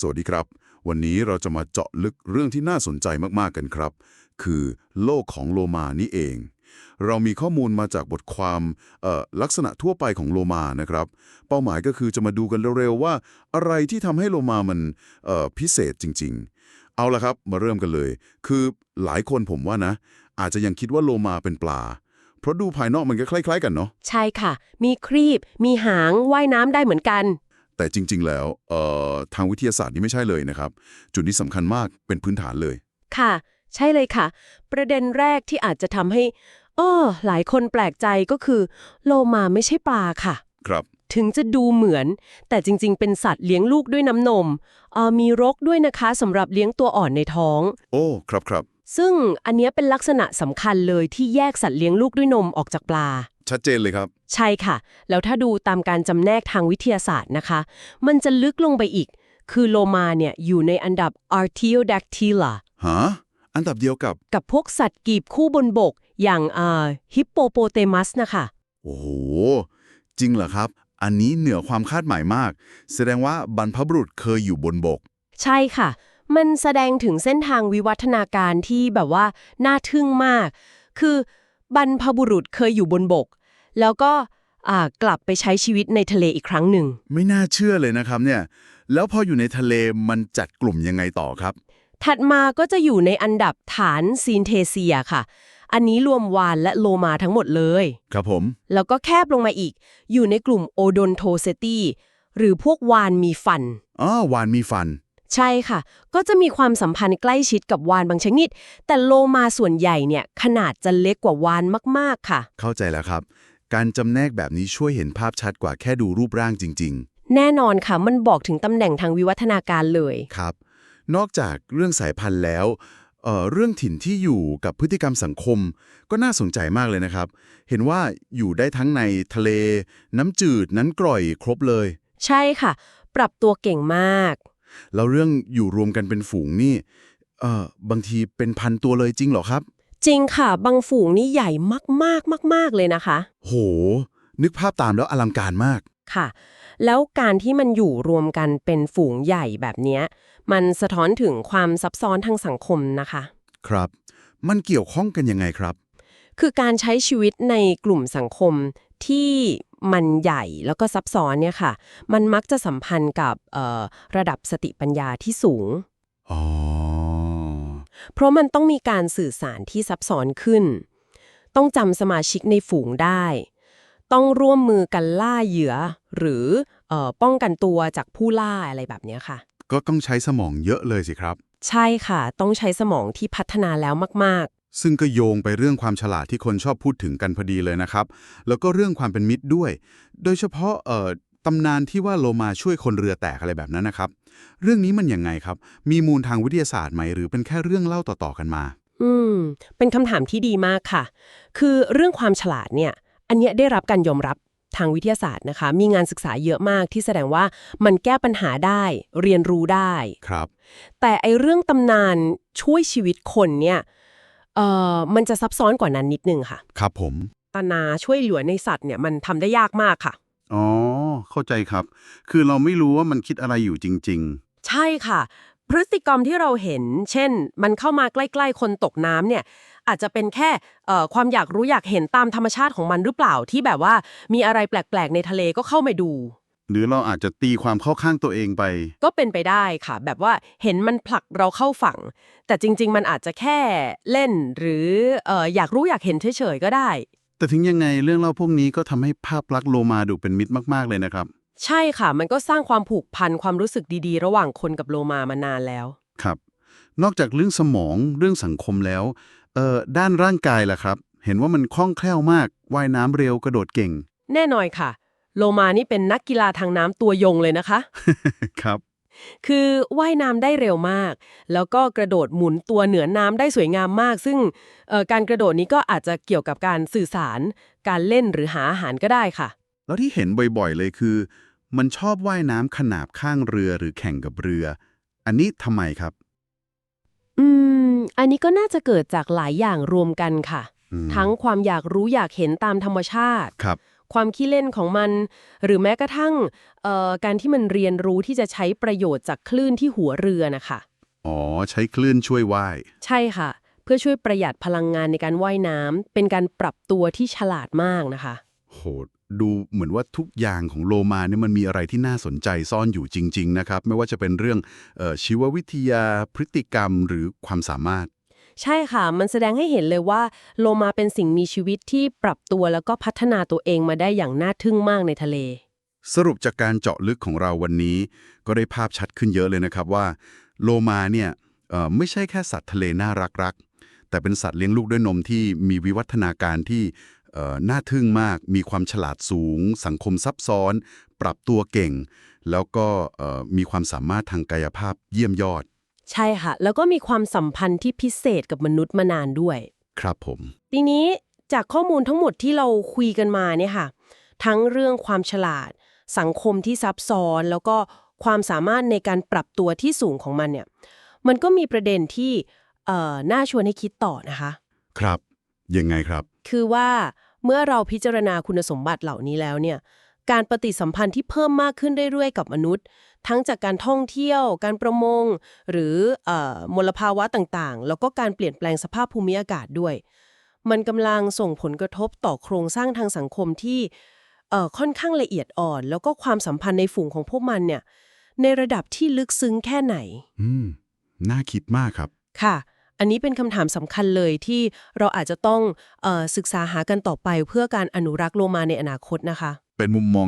สวัสดีครับ วันนี้เราจะมาเจาะลึกเรื่องที่น่าสนใจมากๆกันครับ คือโลกของโลมานี่เอง เรามีข้อมูลมาจากบทความเอ่อลักษณะทั่วไปของโลมานะครับ เป้าหมายก็คือจะมาดูกันเร็วๆว่า อะไรที่ทำให้โลมามันเอ่อพิเศษจริง ๆ เอาละครับมาเริ่มกันเลย คือหลายคนผมว่านะ อาจจะยังคิดว่าโลมาเป็นปลาเพราะดูภายนอกมันก็คล้าย ๆ กันเนาะใช่ค่ะ มีครีบ มีหางว่ายน้ำได้เหมือนกัน แต่จริง ๆ แล้วเอ่อทางวิทยาศาสตร์นี่ไม่ใช่เลยนะครับ จุดนี้สำคัญมากเป็นพื้นฐานเลย ค่ะ ใช่เลยค่ะ ประเด็นแรกที่อาจจะทำให้อ้อหลายคนแปลกใจก็คือ โลมาไม่ใช่ปลาค่ะ ครับ ถึงจะดูเหมือน แต่จริง ๆ เป็นสัตว์เลี้ยงลูกด้วยน้ำนมเอ่อมีรกด้วยนะคะสำหรับเลี้ยงตัวอ่อนในท้อง โอ้ครับครับซึ่งอันเนี้ยเป็นลักษณะสำคัญเลยที่แยกสัตว์เลี้ยงลูกด้วยนมออกจากปลา ชัดเจนเลยครับ ใช่ค่ะ แล้วถ้าดูตามการจำแนกทางวิทยาศาสตร์นะคะ มันจะลึกลงไปอีก คือโลมาเนี่ยอยู่ในอันดับ Artiodactyla ฮะอันดับเดียวกับ กับพวกสัตว์กีบคู่บนบก อย่างอ่าฮิปโปโปเตมัสนะคะ โอ้โห จริงเหรอครับ อันนี้เหนือความคาดหมายมาก แสดงว่าบรรพบุรุษเคยอยู่บนบก ใช่ค่ะ มันแสดงถึงเส้นทางวิวัฒนาการที่แบบว่า น่าทึ่งมาก คือบรรพบุรุษเคยอยู่บนบก แล้วก็อ่ากลับไปใช้ชีวิตในทะเลอีกครั้งหนึ่ง ไม่น่าเชื่อเลยนะครับเนี่ย แล้วพออยู่ในทะเลมันจัดกลุ่มยังไงต่อครับ ถัดมาก็จะอยู่ในอันดับฐานซีนเทเซียค่ะ อันนี้รวมวานและโลมาทั้งหมดเลย ครับผม แล้วก็แคบลงมาอีก อยู่ในกลุ่มโอโดนโทเซตีหรือพวกวานมีฟันอ๋อวานมีฟัน ใช่ค่ะ ก็จะมีความสัมพันธ์ใกล้ชิดกับวานบางชนิด แต่โลมาส่วนใหญ่เนี่ยขนาดจะเล็กกว่าวานมากๆค่ะ เข้าใจแล้วครับ การจำแนกแบบนี้ช่วยเห็นภาพชัดกว่าแค่ดูรูปร่างจริง แน่นอนค่ะ มันบอกถึงตำแหน่งทางวิวัฒนาการเลย ๆ ครับ นอกจากเรื่องสายพันธุ์แล้วเอ่อเรื่องถิ่นที่อยู่กับพฤติกรรมสังคม ก็น่าสนใจมากเลยนะครับ เห็นว่าอยู่ได้ทั้งในทะเล น้ำจืดน้ำกร่อยครบเลย ใช่ค่ะ ปรับตัวเก่งมาก แล้วเรื่องอยู่รวมกันเป็นฝูงนี่เอ่อบางทีเป็นพันตัวเลยจริงเหรอครับ จริงค่ะ บางฝูงนี่ใหญ่มากๆมาก ๆ เลยนะคะ โห นึกภาพตามแล้วอลังการมาก ค่ะ แล้วการที่มันอยู่รวมกันเป็นฝูงใหญ่แบบเนี้ย มันสะท้อนถึงความซับซ้อนทางสังคมนะคะ ครับ มันเกี่ยวข้องกันยังไงครับ คือการใช้ชีวิตในกลุ่มสังคมที่มันใหญ่แล้วก็ซับซ้อนเนี่ยค่ะ มันมักจะสัมพันธ์กับเอ่อระดับสติปัญญาที่สูง อ๋อ เพราะมันต้องมีการสื่อสารที่ซับซ้อนขึ้น ต้องจำสมาชิกในฝูงได้ ต้องร่วมมือกันล่าเหยื่อ หรือเออป้องกันตัวจากผู้ล่าอะไรแบบเนี้ยค่ะ ก็ต้องใช้สมองเยอะเลยสิครับ ใช่ค่ะ ต้องใช้สมองที่พัฒนาแล้วมากซึ่งก็โยงไปเรื่องความฉลาดที่คนชอบพูดถึงกันพอดีเลยนะครับ แล้วก็เรื่องความเป็นมิตรด้วย โดยเฉพาะเอ่อ ตำนานที่ว่าโลมาช่วยคนเรือแตกอะไรแบบนั้นนะครับ เรื่องนี้มันยังไงครับ มีมูลทางวิทยาศาสตร์ไหม หรือเป็นแค่เรื่องเล่าต่อๆกันมาๆอืม เป็นคำถามที่ดีมากค่ะ คือเรื่องความฉลาดเนี่ย อันเนี้ยได้รับการยอมรับทางวิทยาศาสตร์นะคะ มีงานศึกษาเยอะมากที่แสดงว่ามันแก้ปัญหาได้ เรียนรู้ได้ ครับ แต่ไอเรื่องตำนานช่วยชีวิตคนเนี่ย เอ่อ มันจะซับซ้อนกว่านั้นนิดนึงค่ะ ครับผมตานาช่วยเหลือในสัตว์เนี่ยมันทำได้ยากมากค่ะ อ๋อ เข้าใจครับ คือเราไม่รู้ว่ามันคิดอะไรอยู่จริงใช่ค่ะ พฤติกรรมที่เราเห็น เช่น มันเข้ามาใกล้ ๆ คนตกน้ำเนี่ย อาจจะเป็นแค่เอ่อความอยากรู้อยากเห็นตามธรรมชาติของมันหรือเปล่าที่แบบว่ามีอะไรแปลก ๆ ในทะเลก็เข้ามาดูๆหรือเราอาจจะตีความเข้าข้างตัวเองไป ก็เป็นไปได้ค่ะ แบบว่าเห็นมันผลักเราเข้าฝั่ง แต่จริง ๆ มันอาจจะแค่เล่นหรือเอ่ออยากรู้อยากเห็นเฉยๆก็ได้ แต่ถึงยังไงเรื่องเล่าพวกนี้ก็ทำให้ภาพลักษณ์โลมาดูเป็นมิตรมาก ๆ เลยนะครับ ใช่ค่ะ มันก็สร้างความผูกพันความรู้สึกดีๆ ระหว่างคนกับโลมามานานแล้ว ครับ นอกจากเรื่องสมองเรื่องสังคมแล้วเอ่อด้านร่างกายล่ะครับ เห็นว่ามันคล่องแคล่วมากว่ายน้ำเร็วกระโดดเก่ง แน่นอนค่ะ โลมานี่เป็นนักกีฬาทางน้ำตัวยงเลยนะคะ ครับ คือว่ายน้ำได้เร็วมาก แล้วก็กระโดดหมุนตัวเหนือน้ำได้สวยงามมาก ซึ่งเอ่อการกระโดดนี้ก็อาจจะเกี่ยวกับการสื่อสาร การเล่นหรือหาอาหารก็ได้ค่ะ แล้วที่เห็นบ่อยๆเลยคือ มันชอบว่ายน้ำขนาบข้างเรือหรือแข่งกับเรือ อันนี้ทำไมครับ อืม อันนี้ก็น่าจะเกิดจากหลายอย่างรวมกันค่ะอืมทั้งความอยากรู้อยากเห็นตามธรรมชาติครับ ความขี้เล่นของมัน หรือแม้กระทั่งเอ่อการที่มันเรียนรู้ที่จะใช้ประโยชน์จากคลื่นที่หัวเรือนะคะอ๋อ ใช้คลื่นช่วยว่าย ใช่ค่ะ เพื่อช่วยประหยัดพลังงานในการว่ายน้ำเป็นการปรับตัวที่ฉลาดมากนะคะโหดูเหมือนว่าทุกอย่างของโลมาเนี่ยมันมีอะไรที่น่าสนใจซ่อนอยู่จริง ๆ นะครับ ไม่ว่าจะเป็นเรื่องเออชีววิทยาพฤติกรรมหรือความสามารถ ใช่ค่ะ มันแสดงให้เห็นเลยว่า โลมาเป็นสิ่งมีชีวิตที่ปรับตัวแล้วก็พัฒนาตัวเองมาได้อย่างน่าทึ่งมากในทะเล สรุปจากการเจาะลึกของเราวันนี้ ก็ได้ภาพชัดขึ้นเยอะเลยนะครับว่า โลมาเนี่ยไม่ใช่แค่สัตว์ทะเลน่ารักๆ แต่เป็นสัตว์เลี้ยงลูกด้วยนมที่มีวิวัฒนาการที่น่าทึ่งมาก มีความฉลาดสูง สังคมซับซ้อน ปรับตัวเก่ง แล้วก็มีความสามารถทางกายภาพเยี่ยมยอด ใช่ค่ะ แล้วก็มีความสัมพันธ์ที่พิเศษกับมนุษย์มานานด้วย ครับผม ทีนี้จากข้อมูลทั้งหมดที่เราคุยกันมาเนี่ยค่ะ ทั้งเรื่องความฉลาด สังคมที่ซับซ้อน แล้วก็ความสามารถในการปรับตัวที่สูงของมันเนี่ย มันก็มีประเด็นที่เอ่อน่าชวนให้คิดต่อนะคะ ครับ ยังไงครับ คือว่าเมื่อเราพิจารณาคุณสมบัติเหล่านี้แล้วเนี่ย การปฏิสัมพันธ์ที่เพิ่มมากขึ้นเรื่อยๆกับมนุษย์ ทั้งจากการท่องเที่ยว การประมง หรือเออมลภาวะต่างๆ แล้วก็การเปลี่ยนแปลงสภาพภูมิอากาศด้วย มันกำลังส่งผลกระทบต่อโครงสร้างทางสังคมที่เอ่อค่อนข้างละเอียดอ่อน แล้วก็ความสัมพันธ์ในฝูงของพวกมันเนี่ยในระดับที่ลึกซึ้งแค่ไหน อืม น่าคิดมากครับ ค่ะ อันนี้เป็นคำถามสำคัญเลยที่เราอาจจะต้องเออศึกษาหากันต่อไปเพื่อการอนุรักษ์โลมาในอนาคตนะคะ เป็นมุมมอง